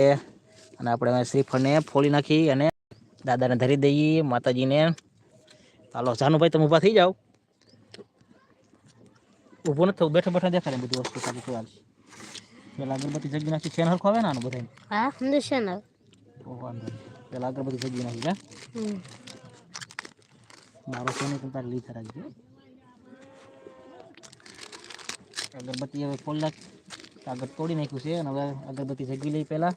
અને આપણે શ્રીફળને ફોડી નાખી અને દાદાને ધરી દઈએ માતાજીને. હાલો જાનુભાઈ તમે ઊભા થઈ જાઓ. ઊભો નથી થવું બેઠા બેઠા દેખાડે બધી વસ્તુ ખાલી જોવા પેલા અગરબત્તી જગી નાખી છે હરખો આવે ને આનું બધા હા નિશાન આવે પેલા અગરબત્તી જગી નાખી જા મારો સોની પણ તારે લીધા રાખજો અગરબત્તી હવે ફોલ નાખ. કાગળ તોડી નાખ્યું છે અને હવે અગરબત્તી જગી લઈ પહેલા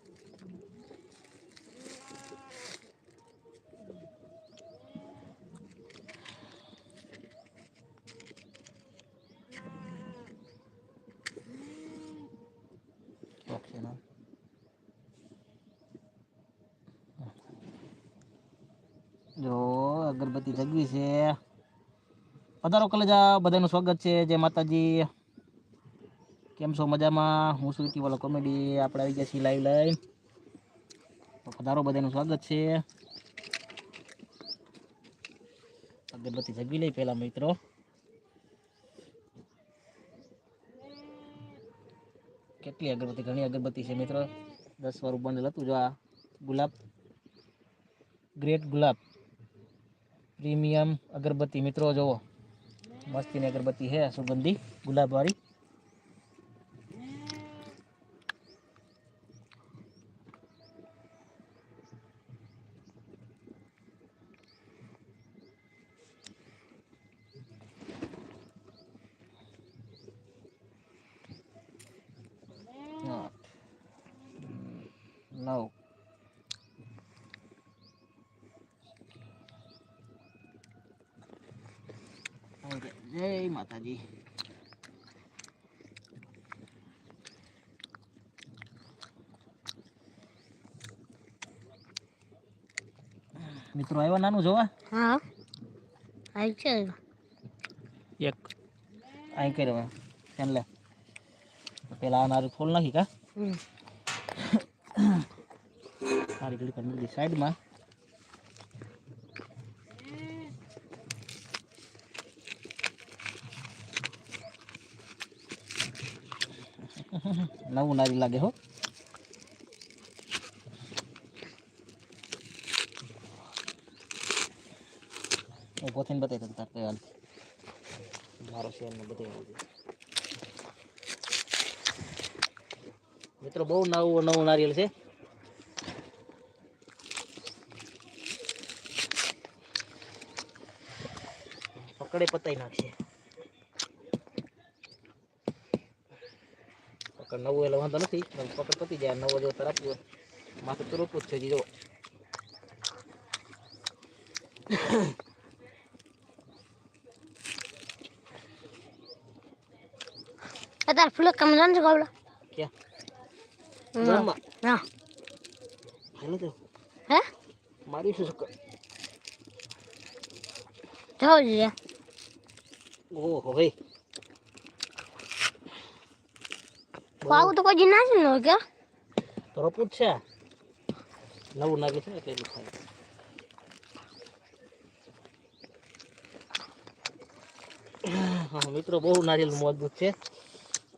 ઓકે ના જો અગરબત્તી જગવી છે. પધારો કલેજા, બધાનું સ્વાગત છે. જય માતાજી. કેમ છો મજામાં? હું છું વાળો કોમેડી. આપણે આવી ગયા છીએ લાઈવ લઈને. તો પધારો, બધાનું સ્વાગત છે. અગરબત્તી જગવી લઈ પહેલા મિત્રો. કેટલી અગરબત્તી, ઘણી અગરબત્તી છે મિત્રો. દસ વાળું બંડલ હતું જો આ ગુલાબ. ગ્રેટ ગુલાબ. પ્રીમિયમ અગરબત્તી મિત્રો જુઓ. મસ્તીની અગરબત્તી છે સુગંધી ગુલાબ વાળી આઠ નવ ઓકે જય માતાજી. મિત્રો આવ્યા નાનું જોવા? હા. આવી છે એક. અહીં કર્યો હવે એમ લે. પેલા આ નારું ફોલ નાખી કા. સારી કરી સાઈડમાં નવું નારી લાગે હો. થઈને બતાવી દઉં તાર હાલ મારો શેર ને બતાવી દઉં મિત્રો, બહુ નવું નવું નારિયેલ છે. પકડે પતાઈ નાખશે. પકડ નવું એટલે વાંધો નથી પકડ પતી જાય નવો જો તરફ માથું તો રોકવું જ છે જો અત્યારે ફૂલો કામ જાણ છે ગોબડા. ક્યાં? હા. હાલો તો હે? મારી શું શક્કર જાઓ જોઈએ. ઓહો ભાઈ. આવું તો કોઈ ના છે નો કે? તો રોપવું જ છે. નવું નાગે છે એટલે એટલું થાય હા મિત્રો બહુ નારિયેલ મજબૂત છે.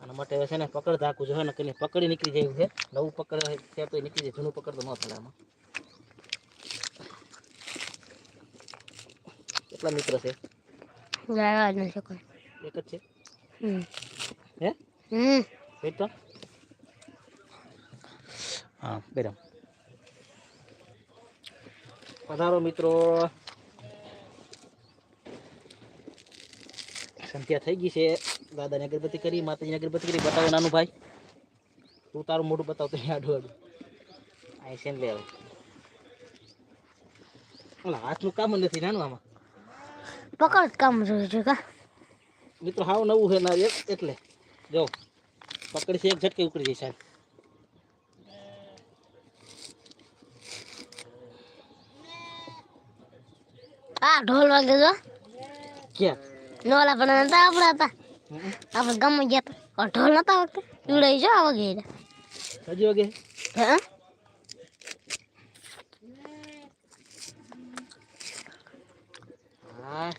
અને માટે હવે છે ને પકડ ધાકું જોઈએ ને કે પકડી નીકળી જાય છે. નવું પકડ છે તો નીકળી જાય જૂનું પકડ તો ન થાય આમાં. કેટલા મિત્ર છે? જાય જ નથી કોઈ. એક જ છે? હે? હમ. તો હા બેરામ પધારો મિત્રો. સંધ્યા થઈ ગઈ છે. દાદાની અગરબત્તી કરી માતાજીની અગરબત્તી કરી. બતાવો નાનું ભાઈ. તું તારું મોઢું બતાવ તો આડું આડું અહીં છે ને લે ઓલા હાથનું કામ જ નથી નાનું આમાં. પકડ કામ જોઈએ છે કા? મિત્રો હાવ નવું છે ના એક એટલે. જો. પકડી છે એક ઝટકે ઉકળી જાય સાહેબ આ ઢોલ વાગે જો ક્યાં નોલા પણ હતા આપણા હતા હમ. આપણે ગમે ગયા હતા ઢોલ નતા વખતે ઉડાઈ જો આ વગે હજી વાગે હા હા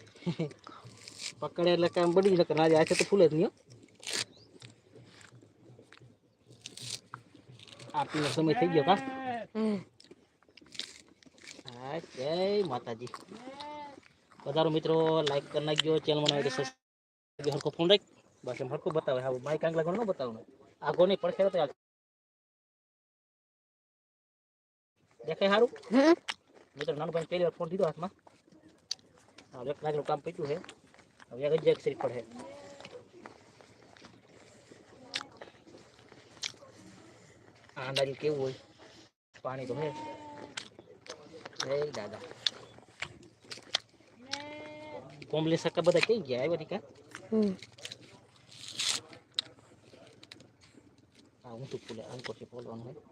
પકડે એટલે કામ બળી શકે આજે આખે તો ફૂલે જ નહીં આરતીનો સમય થઈ ગયો કા? હા, જય માતાજી. વધારો મિત્રો લાઈક કરી નાખજો ચેનલ બનાવી તો હરકો ફોન રાખ. બસ એમ હરકો બતાવે, હા માઇક આંગલા ઘણો ન બતાવવાનું આગો નહીં, પડખે તો. દેખાય સારું મિત્રો નાનું ભાઈ પહેલી વાર ફોન દીધો હાથમાં. હવે લાખનું કામ પત્યું છે. હવે એક જ એક શ્રી પડે. આ અંદાજે કેવું હોય? પાણી તો હે. જય દાદા. કોમ્બલી સકા બધા કઈ ગયા આવ્યા કા હમ. હા હું તો ફૂલે આમ પછી બોલવાનું હોય.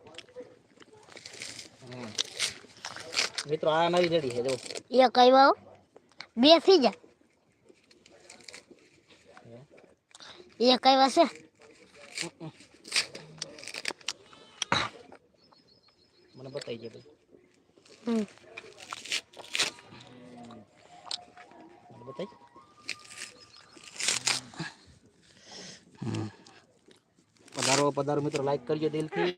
મિત્રો આ મારી રેડી છે જો એ કઈ બે થઈ જા એક આવ્યા છે. મને બતાવી છે ભાઈ હમ મને બતાવી પધારો પધારો મિત્રો લાઈક કરજો દિલથી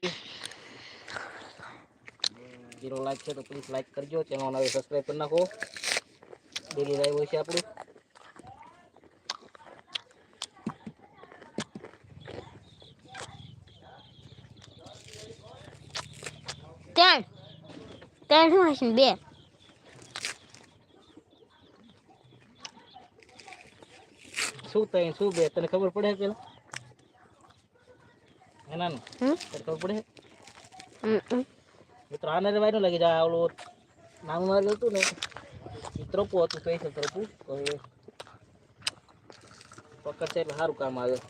જીરો લાઈક છે તો પ્લીઝ લાઈક કરજો ચેનલ નવી સબસ્ક્રાઈબ કરી નાખો ડેલી લાઈવ હોય છે આપણું ત્રણ શું હશે બે શું તઈ શું બે તને ખબર પડે પેલા એના હમ તને ખબર પડે હમ હમ. મિત્રો આને રેવાય ન લાગી જાય ઓલું નાનું મારેલું હતું ને એ ત્રોપું હતું સ્પેશિયલ ત્રોપું તો એ પકડશે એટલે સારું કામ આવ્યો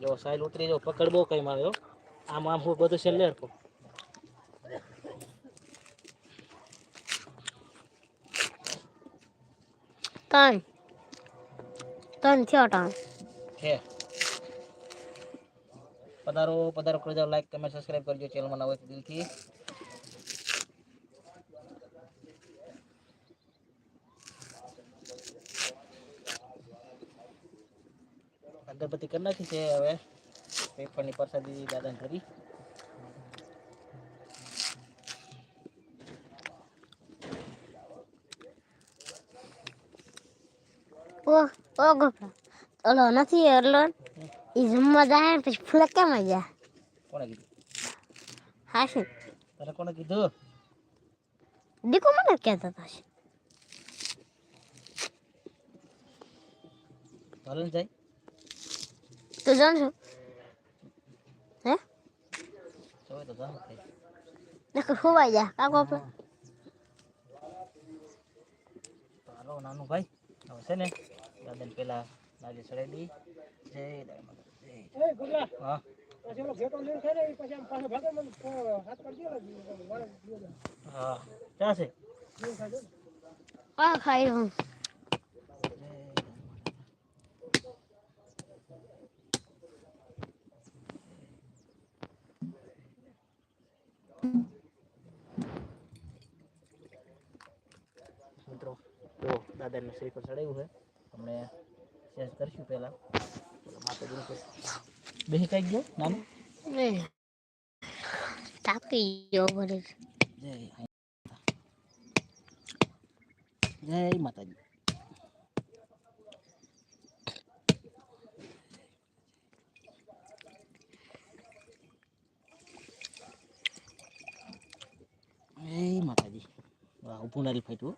જો સાઈલ ઉતરી જો પકડ બહુ કઈ આવ્યો આમ આમ હું બધું છે લેર ત્રણ ત્રણ થયો ત્રણ છે પધારો પધારો કરજો લાઈક કમેન્ટ સબસ્ક્રાઇબ કરજો ચેનલમાં નવા હોય તો દિલથી અગરબત્તી કરી નાખી છે હવે પેપરની પ્રસાદી દાદાને કરી ઓ ઓ ગોપા ઓલો નથી ઓલો એ જમવા જાય ને પછી ફૂલા કેમ જાય? કોણે કીધું? હાશે તને કોણે કીધું? દીકો મને કહેતો હતો ને જાય. તું જાણશો? હે? જોવે તો જાણ નકર ખોવાઈ જા કા આપણે હાલો નાનું ભાઈ. હવે છે ને? દાદાને પેલા નાલી ચડાવી દઈ જય જય હા હા ક્યાં છે આ ખાઈ હું મિત્રો જો દાદાને શ્રી પર ચડાવ્યું છે હમણે શેર કરશું પહેલા. બેસી કાંઈક ગયો? નાનું તાપી ગયો ભરે જય જય માતાજી. જય માતાજી. વાહ ઊભું નારી ફાટ્યું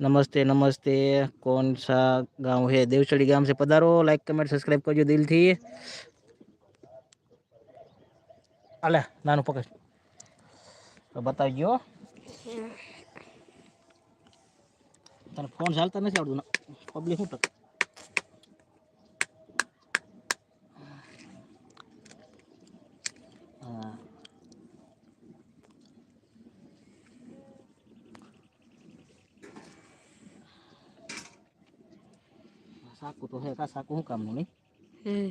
नमस्ते नमस्ते। कौन सा गाँव है? देवचड़ी गाँव से पधारो। लाइक कमेंट सब्सक्राइब करजो दिल थी। अल नानू पकड़। तो बताइयो। તને ફોન ચાલતા નથી આવડતું પબ્લિક શું ટક સાકું તો હે કા સાકું શું કામનું નહીં હમ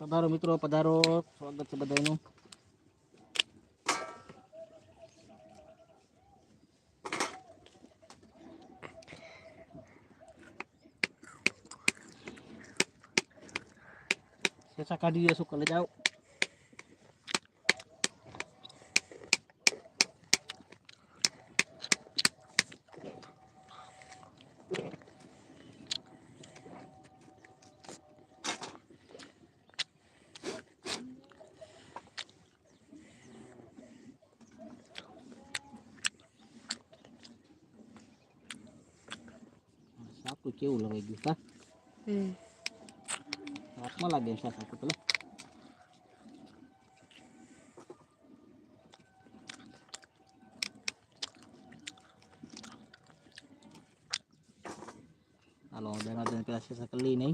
પધારો મિત્રો પધારો સ્વાગત છે બધાનું taka dia suka jauh Aku cewek ulang lagi, Pak. Hmm. मला देशासाठी तुला Kalau udah nonton kelasnya sekali nih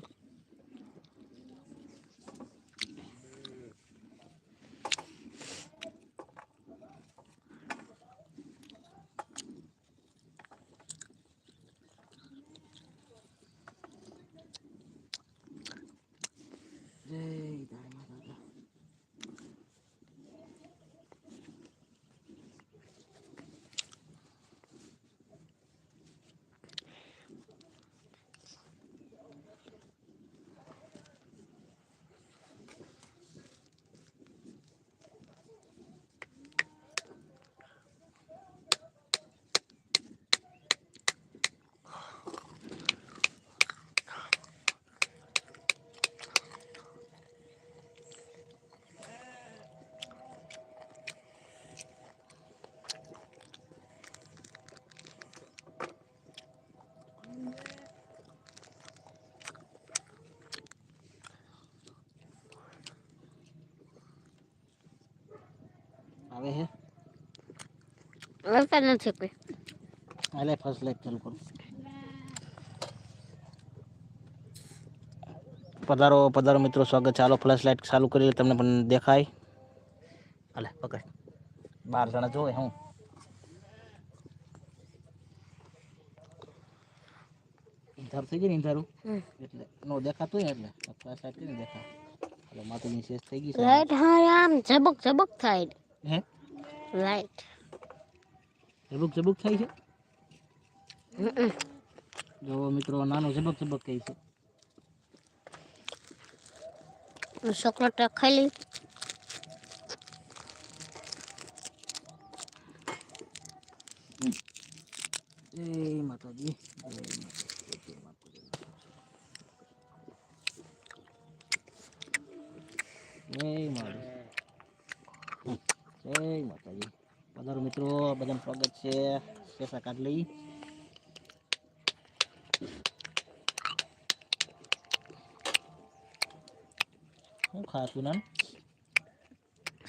આવે હે વરસાદ નથી કોઈ હાલે ફર્સ્ટ લાઈટ ચાલુ કરું પધારો પધારો મિત્રો સ્વાગત છે હાલો ફ્લેશ લાઈટ ચાલુ કરી તમને પણ દેખાય હાલે પકડ બાર જણા જોવે હું ઇન્ધારું થઈ ગયું ને ઇન્ધારું હમ. એટલે નો દેખાતું હોય ને એટલે ફ્લેશ લાઈટ કરીને દેખાય એટલે માથુની શેષ થઈ ગઈ છે લાઈટ હા આમ ઝબક ઝબક થાય હે લાઈટ ઝબુક ઝબુક થાય છે હમ જો મિત્રો નાનો ઝબક ઝબક કહી છે ચોકલેટ ખાઈ લઈ જય માતાજી જય માતાજી જય માતાજી જય માતાજી બધાનું સ્વાગત છે. શેષા કાઢ લઈ શું ખાતું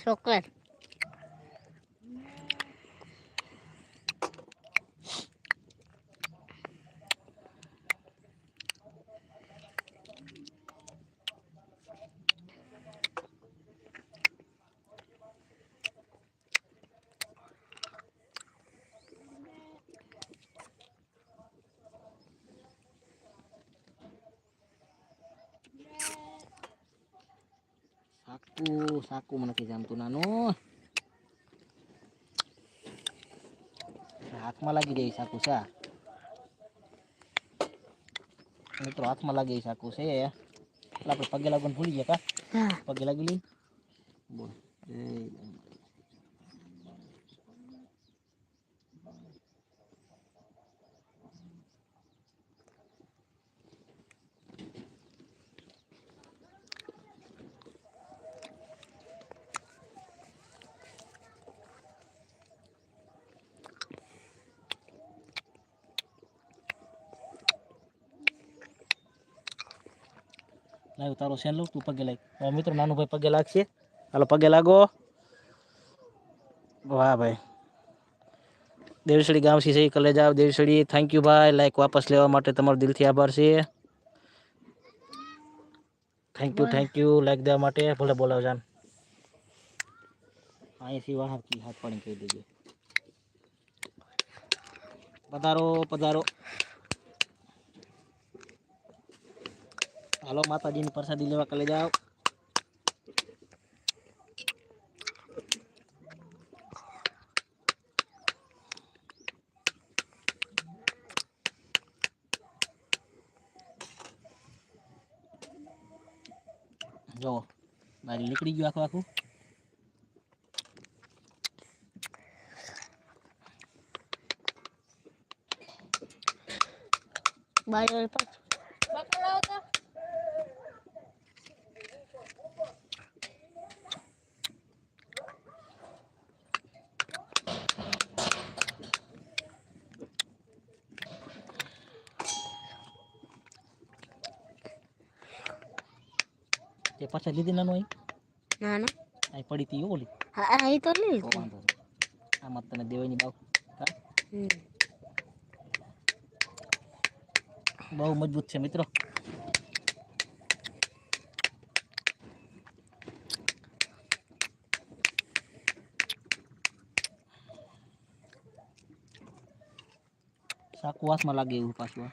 chocolate. સાકુ સાકુ મને નથી જામતું નાનું હાથમાં લાગી જાય સાકુ છે આ. મિત્રો હાથમાં લાગે એ સાકુ છે એટલે આપણે પગે લાગવાનું ભૂલી ગયા કા હા પગે લાગી લઈ બોલ લાવ તારો સેન લઉં તું પગે લાગ હવે મિત્રો નાનું ભાઈ પગે લાગશે હાલો પગે લાગો વાહ ભાઈ દેવસડી ગામ છે એ કલેજ આવ દેવસડી થેન્ક યુ ભાઈ લાઈક વાપસ લેવા માટે તમારો દિલથી આભાર છે thank you thank you like દેવા માટે ભલે બોલાવ જાન અહીંયાથી વાહ કી હાથ પાણી કહી દેજે પધારો પધારો હાલો માતાજીની પ્રસાદી લેવા કલે જાઓ જો મારી નીકળી ગયું આખું આખું બાજુ તે પાછા લીધી નાનું અહીં ના ના અહીં પડી હતી ઓલી હા એ તો લઈ તો લીધું વાંધો નહીં આમાં તને દેવાની બાવ હા હમ. બહુ મજબૂત છે મિત્રો શાક વાસમાં લાગે એવું પાછું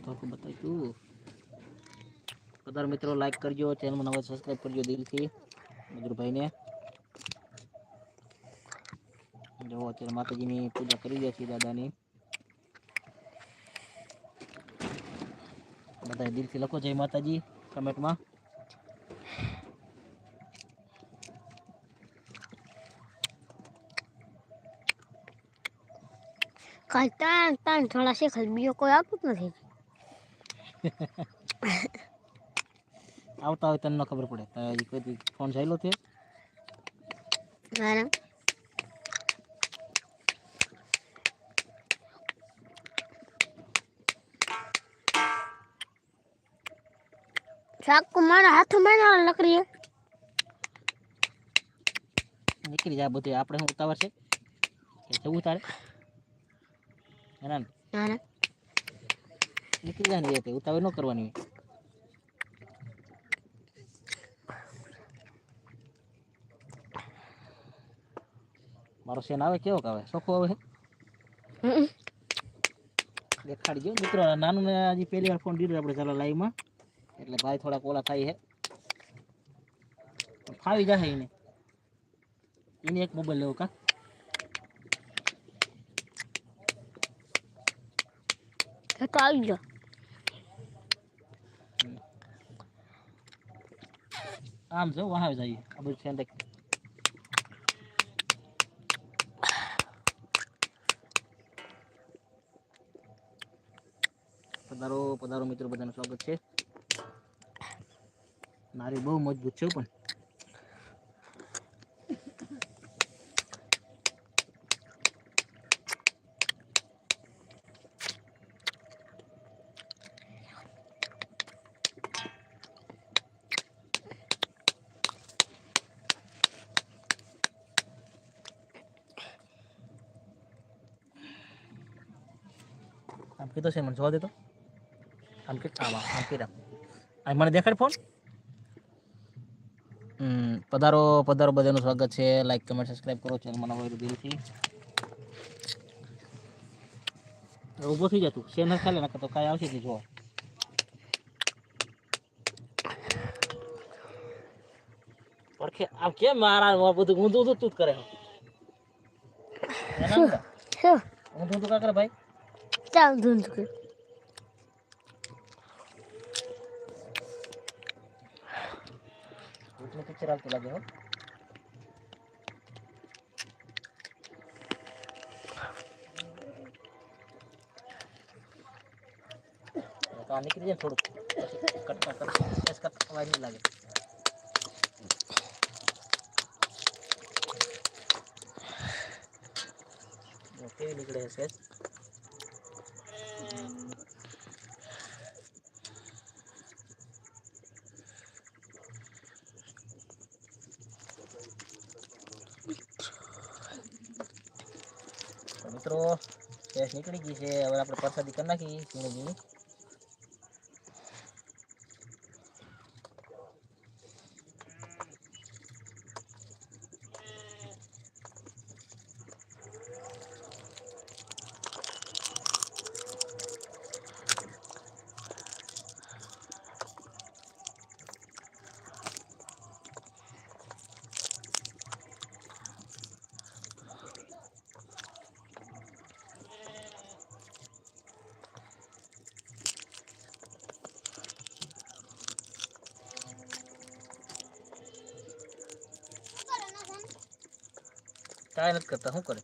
તો આખું બતાવી તું બધા મિત્રો લાઈક કરજો ચેનલમાં નવા સબસ્ક્રાઈબ કરજો દિલથી મજૂરભાઈને જો અત્યારે માતાજીની પૂજા કરી રહ્યા છીએ દાદાની બધા દિલથી લખો જય માતાજી કમેન્ટમાં કાલ ત્રણ ત્રણ થોડા શીખલ બીજો કોઈ આવતું જ નથી આવતા હોય તને ખબર પડે. તો કોઈ ફોન ચાલ્યો ચાકુ મારા હાથમાં ના લકડી નીકળી જાય બધું. આપણે શું ઉતાવળ છે? જવું તારે? ના ના નીકળી જાય ને એ તે ઉતાવળ ન કરવાની હોય મારો સેન આવે કેવો આવે સોખો આવે છે હમ. દેખાડજો મિત્રો નાનું ને હજી પહેલી વાર ફોન દીધો આપણે ચાલો લાઈવમાં એટલે ભાઈ થોડાક ઓલા થાય છે પણ ફાવી જાય એને એને એક મોબાઈલ લેવો કા એ તો આવી ગયો આમ છે વહાવે જાય આ બધું દેખ પધારો પધારો મિત્રો, બધાનું સ્વાગત છે. મારી બહુ મજબૂત છે પણ. આમ કીધો છે મને જોવા દેતો આમ કે આમ આમ આમ કીધા આ મને દેખાડ ફોન પધારો પધારો બધાનું સ્વાગત છે લાઈક કમેન્ટ સબસ્ક્રાઇબ કરો ચેનલ મને હોય દિલથી ઊભો થઈ જતું ન ખાલે નકર તો કાંઈ આવશે જોવા પડખે આમ કેમ મારા બધું ઊંધું ઊંધું તું જ કરે ઊંધું ઊંધું કા કરે ભાઈ Down sounds good. चिराग चला के लिए थोड़ा कट कट कट नहीं लगे। निकले નીકળી ગઈ છે. હવે આપણે પ્રસાદી કરી નાખી ઝીણી કાંઈ નથી કરતા. શું કરે?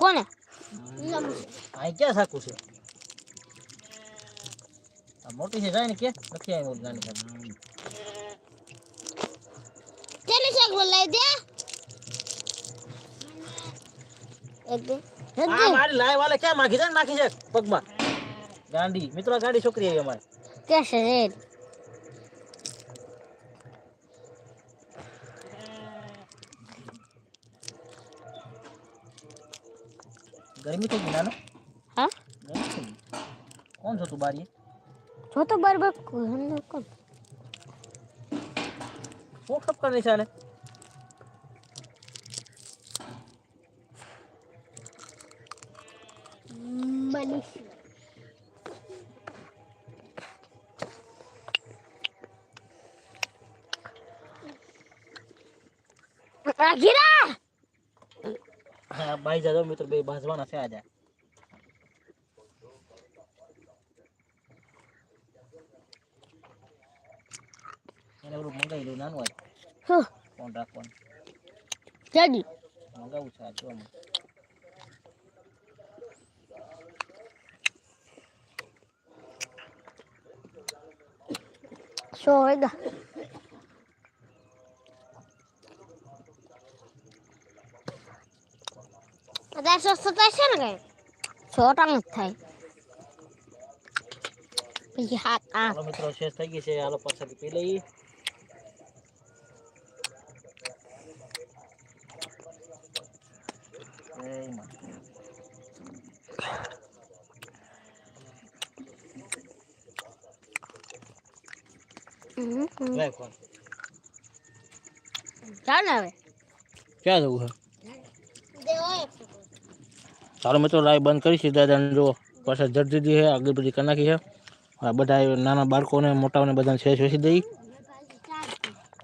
કોને? આ ક્યાં સાકું છે? આ મોટી છે જાય ને કે નથી આવી મોટી નાની નાની. તેની શાક લઈ દે? મારી લાય વાલે ક્યાં માખી છે? નાખી છે પગમાં. ગાંડી. મિત્રો ગાડી છોકરી આવી અમારે. કે છે ગરમી થઈ ગઈ નાનો હા ગરમી થઈ ગઈ કોણ છો તું બારી જો તો બરાબર કોણ કોણ શું ખપકર નહીં ચાલે બની આ ગીરા હા બાઈ જાજો મિત્રો બે ભાજવાના છે આજે. એને ઓલું મંગાવી લઉં નાનું હોય કોણ રાખવાનું. જડી મંગાવું છે આજે શું હમણાં. સો હોયગા અત્યારે સસ્તો થાય છે ને કઈ સો ટકા જ થાય પછી હાથ આ હાલો મિત્રો શેષ થઈ ગઈ છે હાલો પરસાદી પી લઈએ જય માં. હમ, હમ. લાય ફોન. ચાલ ને હવે ક્યાં જવું છે ચાલો મિત્રો લાઈવ બંધ કરી સીધા દાદાને જો પાછા જડ દીધી છે આગળ બધી કરી નાખી છે આ બધા નાના બાળકોને મોટાઓને બધાને શેષ વેચી દઈ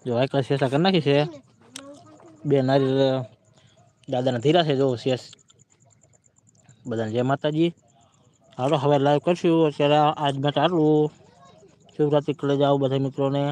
જો આયકા શેષા કરી નાખી છે બે નારી દાદાના ધીરા છે જો શેષ બધાને જય માતાજી હાલો હવે લાઈવ કરશું અત્યારે આજ માટે આટલું શિવરાત્રિ કલે જાઓ બધા મિત્રોને